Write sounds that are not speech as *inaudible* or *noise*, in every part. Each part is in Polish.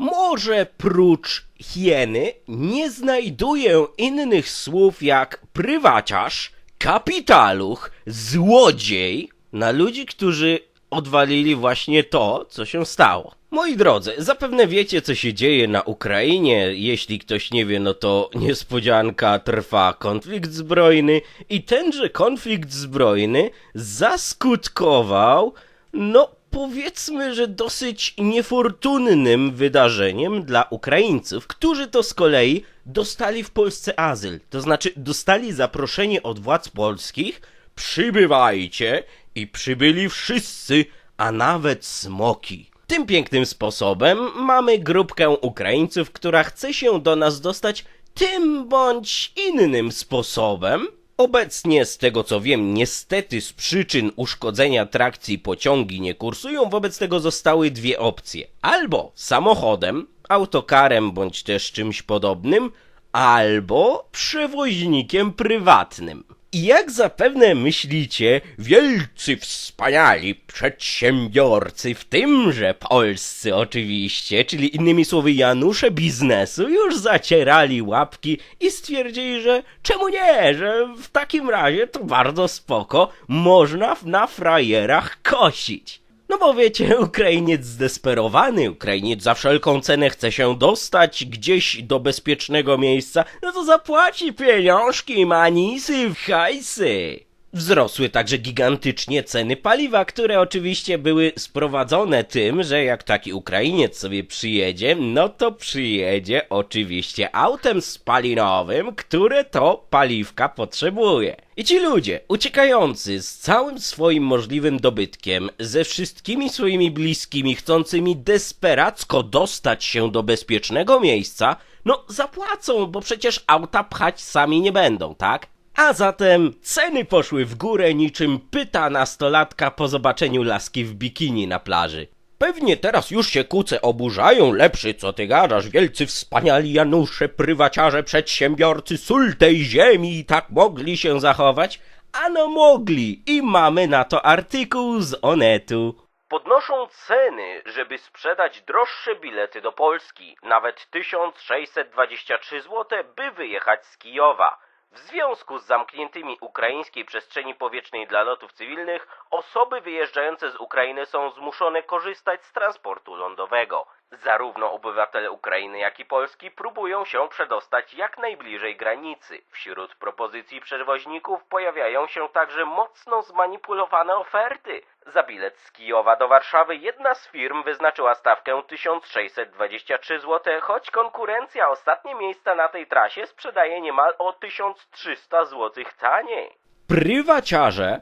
Może prócz hieny nie znajduję innych słów jak prywaciarz, kapitaluch, złodziej na ludzi, którzy odwalili właśnie to, co się stało. Moi drodzy, zapewne wiecie, co się dzieje na Ukrainie. Jeśli ktoś nie wie, no to niespodzianka trwa konflikt zbrojny i tenże konflikt zbrojny zaskutkował, no powiedzmy, że dosyć niefortunnym wydarzeniem dla Ukraińców, którzy to z kolei dostali w Polsce azyl. To znaczy, dostali zaproszenie od władz polskich, przybywajcie i przybyli wszyscy, a nawet smoki. Tym pięknym sposobem mamy grupkę Ukraińców, która chce się do nas dostać tym bądź innym sposobem. Obecnie, z tego co wiem, niestety z przyczyn uszkodzenia trakcji pociągi nie kursują, wobec tego zostały dwie opcje. Albo samochodem, autokarem bądź też czymś podobnym, albo przewoźnikiem prywatnym. I jak zapewne myślicie, wielcy wspaniali przedsiębiorcy, w tymże polscy oczywiście, czyli innymi słowy Janusze biznesu, już zacierali łapki i stwierdzili, że czemu nie, że w takim razie to bardzo spoko, można na frajerach kosić. No bo wiecie, *laughs* Ukrainiec zdesperowany, Ukrainiec za wszelką cenę chce się dostać gdzieś do bezpiecznego miejsca, no to zapłaci pieniążki, manisy, hajsy. Wzrosły także gigantycznie ceny paliwa, które oczywiście były sprowadzone tym, że jak taki Ukrainiec sobie przyjedzie, no to przyjedzie oczywiście autem spalinowym, które to paliwka potrzebuje. I ci ludzie, uciekający z całym swoim możliwym dobytkiem, ze wszystkimi swoimi bliskimi, chcącymi desperacko dostać się do bezpiecznego miejsca, no zapłacą, bo przecież auta pchać sami nie będą, tak? A zatem ceny poszły w górę niczym pyta nastolatka po zobaczeniu laski w bikini na plaży. Pewnie teraz już się kuce oburzają, lepszy co ty gadasz, wielcy wspaniali Janusze, prywaciarze, przedsiębiorcy, sól tej ziemi i tak mogli się zachować? Ano mogli i mamy na to artykuł z Onetu. Podnoszą ceny, żeby sprzedać droższe bilety do Polski, nawet 1623 zł, by wyjechać z Kijowa. W związku z zamkniętymi ukraińskiej przestrzeni powietrznej dla lotów cywilnych, osoby wyjeżdżające z Ukrainy są zmuszone korzystać z transportu lądowego. Zarówno obywatele Ukrainy, jak i Polski próbują się przedostać jak najbliżej granicy. Wśród propozycji przewoźników pojawiają się także mocno zmanipulowane oferty. Za bilet z Kijowa do Warszawy jedna z firm wyznaczyła stawkę 1623 zł, choć konkurencja ostatnie miejsca na tej trasie sprzedaje niemal o 1300 zł taniej. Prywaciarze,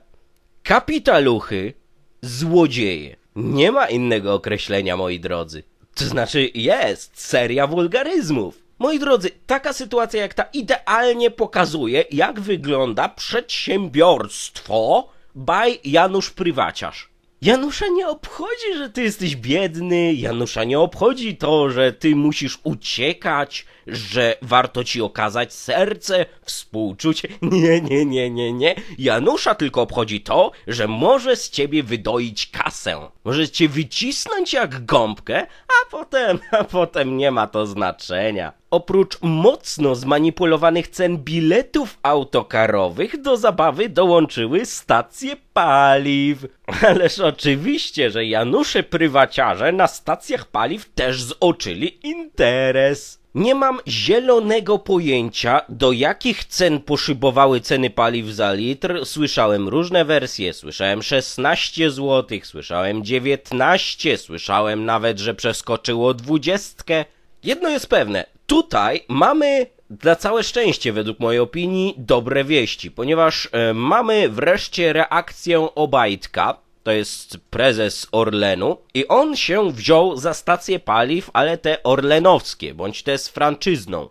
kapitaluchy, złodzieje. Nie ma innego określenia, moi drodzy. To znaczy jest seria wulgaryzmów. Moi drodzy, taka sytuacja jak ta idealnie pokazuje, jak wygląda przedsiębiorstwo by Janusz Prywaciarz. Janusza nie obchodzi, że ty jesteś biedny, Janusza nie obchodzi to, że ty musisz uciekać, że warto ci okazać serce, współczucie. *laughs* Nie, nie, nie, nie, nie. Janusza tylko obchodzi to, że może z ciebie wydoić kasę. Może cię wycisnąć jak gąbkę, a potem, *laughs* a potem nie ma to znaczenia. Oprócz mocno zmanipulowanych cen biletów autokarowych do zabawy dołączyły stacje paliw. *laughs* Ależ oczywiście, że Janusze prywaciarze na stacjach paliw też zoczyli interes. Nie mam zielonego pojęcia, do jakich cen poszybowały ceny paliw za litr. Słyszałem różne wersje. Słyszałem 16 zł, słyszałem 19, słyszałem nawet, że przeskoczyło 20. Jedno jest pewne, tutaj mamy na całe szczęście, według mojej opinii, dobre wieści, ponieważ e, mamy wreszcie reakcję Obajtka, to jest prezes Orlenu, i on się wziął za stacje paliw, ale te orlenowskie, bądź te z franczyzną.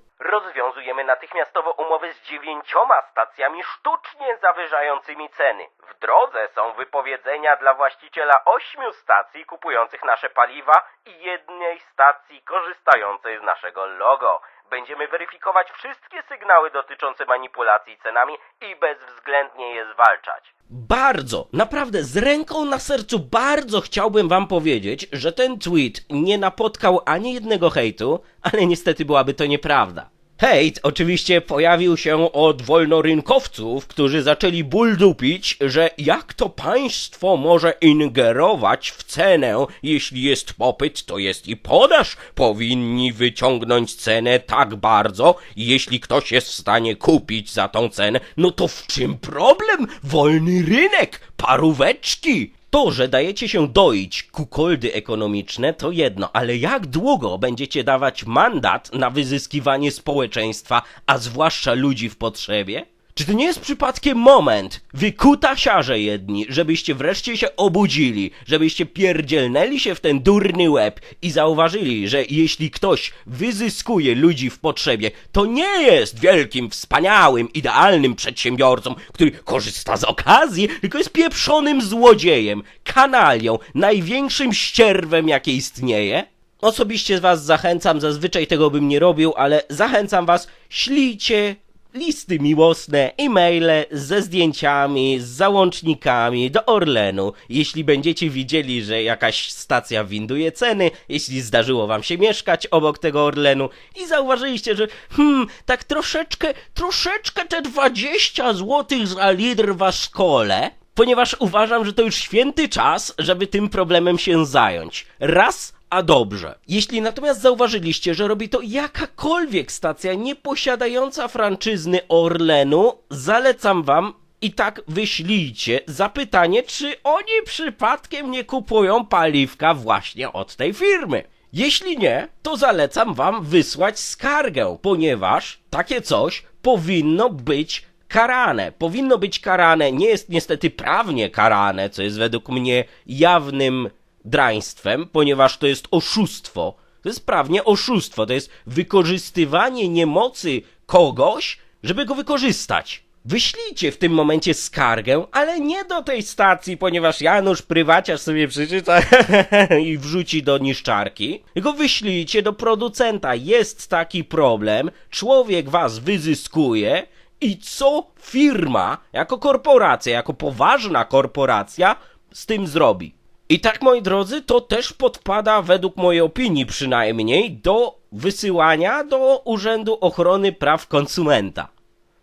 Natychmiastowo umowy z dziewięcioma stacjami sztucznie zawyżającymi ceny. W drodze są wypowiedzenia dla właściciela ośmiu stacji kupujących nasze paliwa i jednej stacji korzystającej z naszego logo. Będziemy weryfikować wszystkie sygnały dotyczące manipulacji cenami i bezwzględnie je zwalczać. Bardzo, naprawdę z ręką na sercu bardzo chciałbym wam powiedzieć, że ten tweet nie napotkał ani jednego hejtu, ale niestety byłaby to nieprawda. Hejt oczywiście pojawił się od wolnorynkowców, którzy zaczęli buldupić, że jak to państwo może ingerować w cenę, jeśli jest popyt, to jest i podaż. Powinni wyciągnąć cenę tak bardzo, jeśli ktoś jest w stanie kupić za tą cenę, no to w czym problem? Wolny rynek, paróweczki. To, że dajecie się doić kukoldy ekonomiczne, to jedno, ale jak długo będziecie dawać mandat na wyzyskiwanie społeczeństwa, a zwłaszcza ludzi w potrzebie? Czy to nie jest przypadkiem moment, wy kutasiarze jedni, żebyście wreszcie się obudzili, żebyście pierdzielnęli się w ten durny łeb i zauważyli, że jeśli ktoś wyzyskuje ludzi w potrzebie, to nie jest wielkim, wspaniałym, idealnym przedsiębiorcą, który korzysta z okazji, tylko jest pieprzonym złodziejem, kanalią, największym ścierwem, jakie istnieje? Osobiście was zachęcam, zazwyczaj tego bym nie robił, ale zachęcam was, ślijcie listy miłosne, e-maile ze zdjęciami, z załącznikami do Orlenu. Jeśli będziecie widzieli, że jakaś stacja winduje ceny, jeśli zdarzyło wam się mieszkać obok tego Orlenu i zauważyliście, że hmm, tak troszeczkę, troszeczkę te 20 zł za litr was kole, ponieważ uważam, że to już święty czas, żeby tym problemem się zająć. Raz a dobrze. Jeśli natomiast zauważyliście, że robi to jakakolwiek stacja nieposiadająca franczyzny Orlenu, zalecam wam i tak wyślijcie zapytanie, czy oni przypadkiem nie kupują paliwka właśnie od tej firmy. Jeśli nie, to zalecam wam wysłać skargę, ponieważ takie coś powinno być karane. Powinno być karane, nie jest niestety prawnie karane, co jest według mnie jawnym draństwem, ponieważ to jest oszustwo. To jest prawnie oszustwo, to jest wykorzystywanie niemocy kogoś, żeby go wykorzystać. Wyślijcie w tym momencie skargę, ale nie do tej stacji, ponieważ Janusz prywaciarz sobie przeczyta *laughs* i wrzuci do niszczarki. Tylko wyślijcie do producenta. Jest taki problem, człowiek was wyzyskuje i co firma, jako korporacja, jako poważna korporacja z tym zrobi? I tak, moi drodzy, to też podpada, według mojej opinii przynajmniej, do wysyłania do Urzędu Ochrony Praw Konsumenta,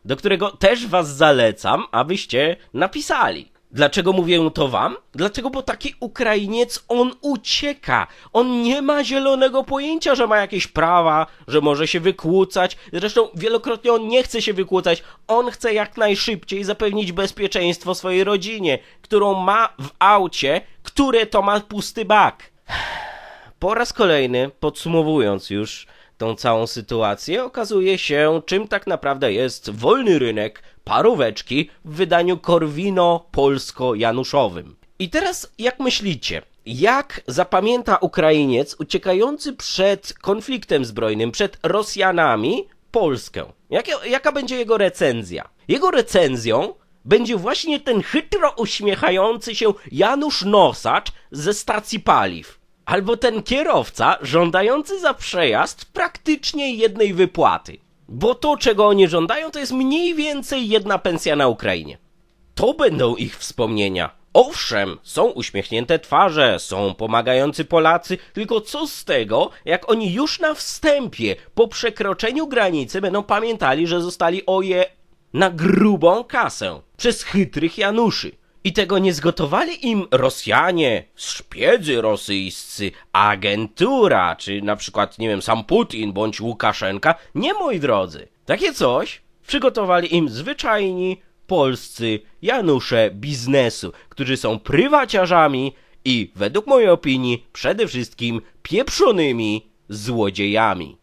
do którego też was zalecam, abyście napisali. Dlaczego mówię to wam? Dlatego, bo taki Ukrainiec, on ucieka. On nie ma zielonego pojęcia, że ma jakieś prawa, że może się wykłócać. Zresztą wielokrotnie on nie chce się wykłócać. On chce jak najszybciej zapewnić bezpieczeństwo swojej rodzinie, którą ma w aucie, które to ma pusty bak. Po raz kolejny, podsumowując już tą całą sytuację, okazuje się, czym tak naprawdę jest wolny rynek paróweczki w wydaniu Korwino polsko-januszowym. I teraz, jak myślicie, jak zapamięta Ukrainiec uciekający przed konfliktem zbrojnym, przed Rosjanami, Polskę? Jakie, jaka będzie jego recenzja? Jego recenzją będzie właśnie ten chytro uśmiechający się Janusz Nosacz ze stacji paliw. Albo ten kierowca żądający za przejazd praktycznie jednej wypłaty. Bo to, czego oni żądają, to jest mniej więcej jedna pensja na Ukrainie. To będą ich wspomnienia. Owszem, są uśmiechnięte twarze, są pomagający Polacy, tylko co z tego, jak oni już na wstępie, po przekroczeniu granicy, będą pamiętali, że zostali oje na grubą kasę przez chytrych Januszy. I tego nie zgotowali im Rosjanie, szpiedzy rosyjscy, agentura, czy na przykład, nie wiem, sam Putin bądź Łukaszenka. Nie, moi drodzy. Takie coś przygotowali im zwyczajni polscy Janusze biznesu, którzy są prywaciarzami i, według mojej opinii, przede wszystkim pieprzonymi złodziejami.